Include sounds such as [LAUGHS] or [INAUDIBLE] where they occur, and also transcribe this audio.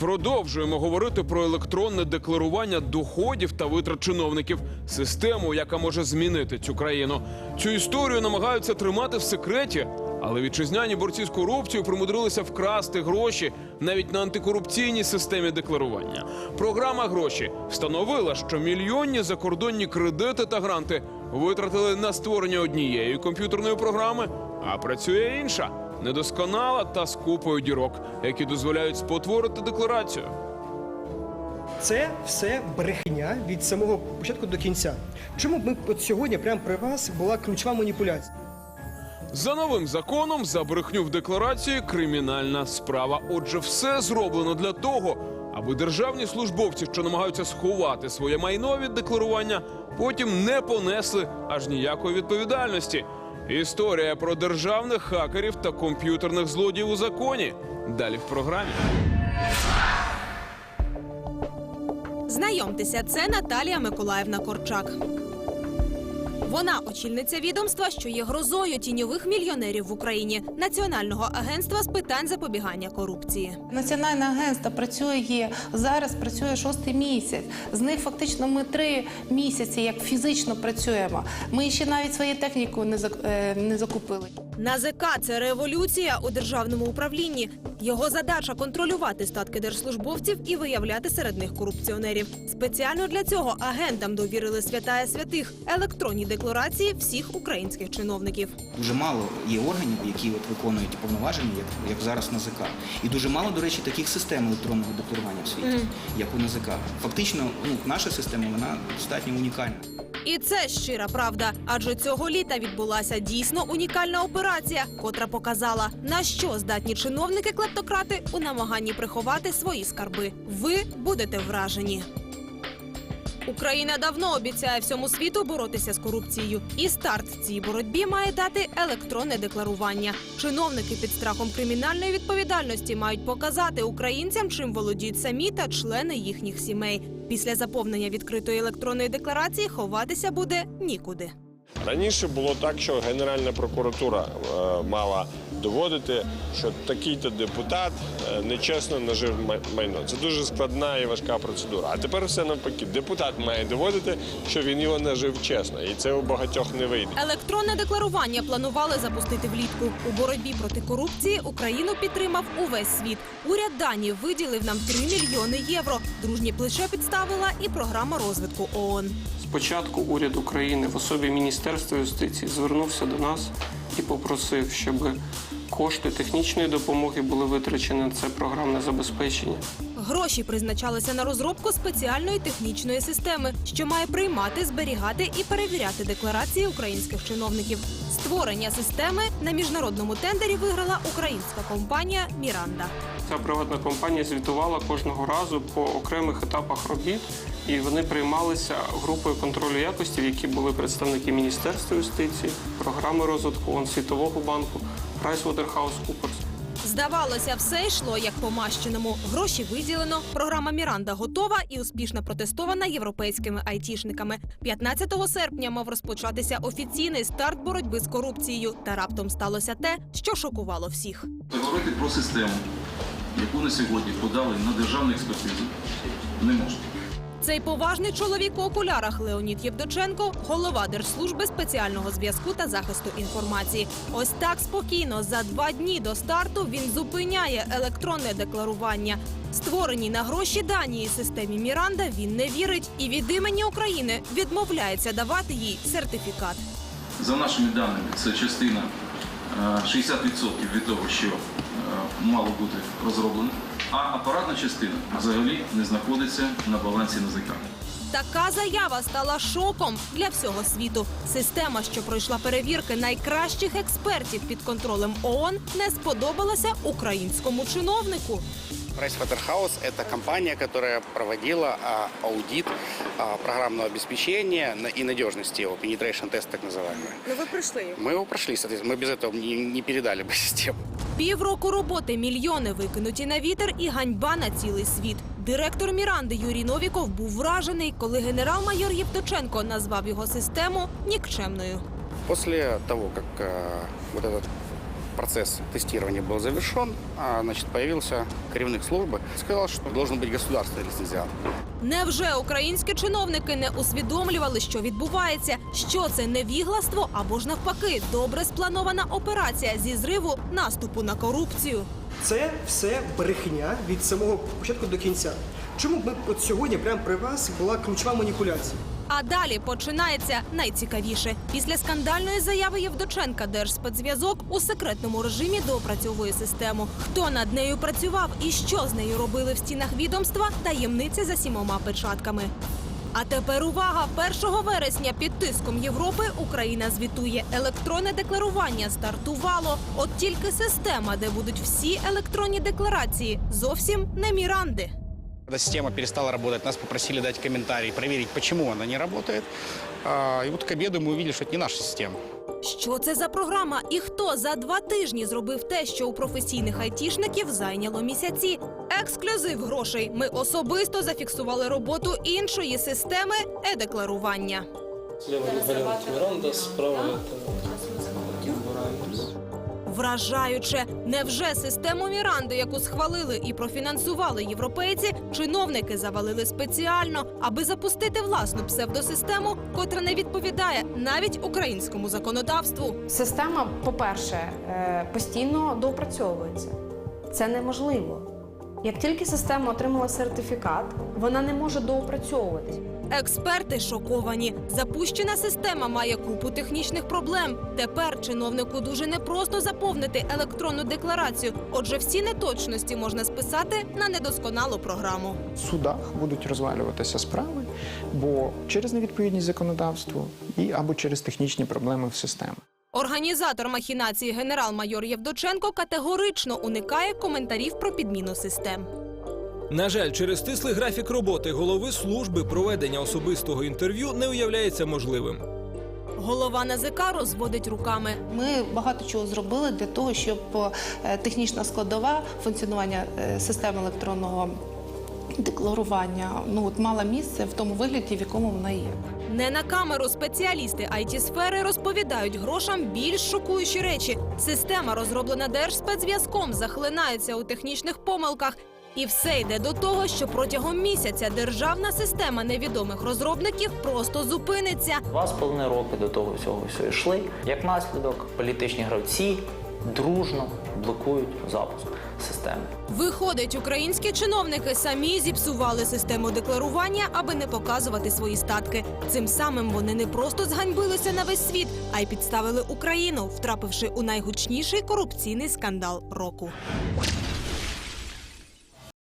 Продовжуємо говорити про електронне декларування доходів та витрат чиновників, систему, яка може змінити цю країну. Цю історію намагаються тримати в секреті, але вітчизняні борці з корупцією примудрилися вкрасти гроші навіть на антикорупційній системі декларування. Програма гроші встановила, що мільйонні закордонні кредити та гранти витратили на створення однієї комп'ютерної програми, а працює інша недосконала та з купою дірок, які дозволяють спотворити декларацію. Це все брехня від самого початку до кінця. Чому б ми от сьогодні, прямо при вас, була ключова маніпуляція? За новим законом за брехню в декларації кримінальна справа. Отже, все зроблено для того, аби державні службовці, що намагаються сховати своє майно від декларування, потім не понесли аж ніякої відповідальності. Історія про державних хакерів та комп'ютерних злодіїв у законі. Далі в програмі. Знайомтеся, це Наталія Миколаївна Корчак. Вона очільниця відомства, що є грозою тіньових мільйонерів в Україні Національного агентства з питань запобігання корупції. Національне агентство працює зараз, працює шостий місяць. З них фактично ми три місяці як фізично працюємо. Ми ще навіть свою техніку не е, закупили. НАЗК – це революція у державному управлінні. Його задача контролювати статки держслужбовців і виявляти серед них корупціонерів. Спеціально для цього агентам довірили святая святих електронні декларації всіх українських чиновників. Дуже мало є органів, які от виконують повноваження, як, як зараз НАЗК. І дуже мало, до речі, таких систем електронного декларування в світі, як у НАЗК. Фактично, ну, наша система вона достатньо унікальна. І це щира правда. Адже цього літа відбулася дійсно унікальна операція, котра показала, на що здатні чиновники-клептократи у намаганні приховати свої скарби. Ви будете вражені. Україна давно обіцяє всьому світу боротися з корупцією, і старт цій боротьбі має дати електронне декларування. Чиновники під страхом кримінальної відповідальності мають показати українцям, чим володіють самі та члени їхніх сімей. Після заповнення відкритої електронної декларації ховатися буде нікуди. Раніше було так, що Генеральна прокуратура е, мала доводити, що такий-то депутат е, нечесно нажив майно. Це дуже складна і важка процедура. А тепер все навпаки. Депутат має доводити, що він його нажив чесно, і це у багатьох не вийде. Електронне декларування планували запустити влітку. У боротьбі проти корупції Україну підтримав увесь світ. Уряд Данії виділив нам 3 мільйони євро. Дружні плече підставила і програма розвитку ООН. Спочатку уряд України в особі Міністерства юстиції звернувся до нас і попросив, щоб кошти технічної допомоги були витрачені на це програмне забезпечення. Гроші призначалися на розробку спеціальної технічної системи, що має приймати, зберігати і перевіряти декларації українських чиновників. Створення системи на міжнародному тендері виграла українська компанія Міранда. Ця приватна компанія звітувала кожного разу по окремих етапах робіт, і вони приймалися групою контролю якості, в якій були представники Міністерства юстиції, програми розвитку ООН, Світового банку, PricewaterhouseCoopers. Здавалося, все йшло як по мащеному. Гроші виділено. Програма Міранда готова і успішно протестована європейськими айтішниками. 15 серпня мав розпочатися офіційний старт боротьби з корупцією. Та раптом сталося те, що шокувало всіх. Говорити про систему, яку на сьогодні подали на державну експертизу, не можна. Цей поважний чоловік у окулярах Леонід Євдоченко, голова Держслужби спеціального зв'язку та захисту інформації. Ось так спокійно за два дні до старту він зупиняє електронне декларування. Створеній на гроші Данії системі Міранда він не вірить і від імені України відмовляється давати їй сертифікат. За нашими даними, це частина е, 60% від того, що е, мало бути розроблено, а апаратна частина взагалі не знаходиться на балансі НАЗК. Така заява стала шоком для всього світу. Система, що пройшла перевірки найкращих експертів під контролем ООН, не сподобалася українському чиновнику. Pricewaterhouse – это компания, которая проводила а, аудит а, программного обеспечения на- и надежности его, penetration тест так называемый. Ну ви прийшли. Мы его прошли, соответственно, мы без этого не, не передали бы [LAUGHS] систему. Півроку роботи, мільйони викинуті на вітер і ганьба на цілий світ. Директор Міранди Юрій Новіков був вражений, коли генерал-майор Євточенко назвав його систему нікчемною. Після того, як а, этот процесс тестирования был завершен, а, значит, появился керівник службы, сказал, что должен быть государственный лицензиат. Невже українські чиновники не усвідомлювали, що відбувається? Що це невігластво або ж навпаки добре спланована операція зі зриву наступу на корупцію? Це все брехня від самого початку до кінця. Чому б ми от сьогодні прямо при вас була ключова маніпуляція? А далі починається найцікавіше. Після скандальної заяви Євдоченка Держспецзв'язок у секретному режимі доопрацьовує систему. Хто над нею працював і що з нею робили в стінах відомства, таємниця за сімома печатками. А тепер увага! 1 вересня під тиском Європи Україна звітує електронне декларування стартувало. От тільки система, де будуть всі електронні декларації, зовсім не міранди. Когда система перестала работать, нас попросили дать комментарий, проверить, почему она не работает. А, И вот к обеду мы увидели, что это не наша система. Що це за програма і хто за два тижні зробив те, що у професійних айтішників зайняло місяці? Ексклюзив грошей. Ми особисто зафіксували роботу іншої системи е-декларування. Слева вариант Миранда, справа это Вражаюче, невже систему Міранди, яку схвалили і профінансували європейці, чиновники завалили спеціально, аби запустити власну псевдосистему, котра не відповідає навіть українському законодавству. Система, по-перше, е, постійно доопрацьовується. Це неможливо. Як тільки система отримала сертифікат, вона не може доопрацьовуватись. Експерти шоковані. Запущена система має купу технічних проблем. Тепер чиновнику дуже непросто заповнити електронну декларацію. Отже, всі неточності можна списати на недосконалу програму. В судах будуть розвалюватися справи, бо через невідповідність законодавству і або через технічні проблеми в системі. Організатор махінації генерал-майор Євдоченко категорично уникає коментарів про підміну систем. На жаль, через стислий графік роботи голови служби проведення особистого інтерв'ю не уявляється можливим. Голова НАЗК розводить руками. Ми багато чого зробили для того, щоб е, технічна складова функціонування е, системи електронного декларування ну от мала місце в тому вигляді, в якому вона є. Не на камеру спеціалісти it сфери розповідають грошам більш шокуючі речі. Система, розроблена Держспецзв'язком, захлинається у технічних помилках. І все йде до того, що протягом місяця державна система невідомих розробників просто зупиниться. Два з половиною роки до того всього все йшли. Як наслідок, політичні гравці дружно блокують запуск системи. Виходить, українські чиновники самі зіпсували систему декларування, аби не показувати свої статки. Цим самим вони не просто зганьбилися на весь світ, а й підставили Україну, втрапивши у найгучніший корупційний скандал року.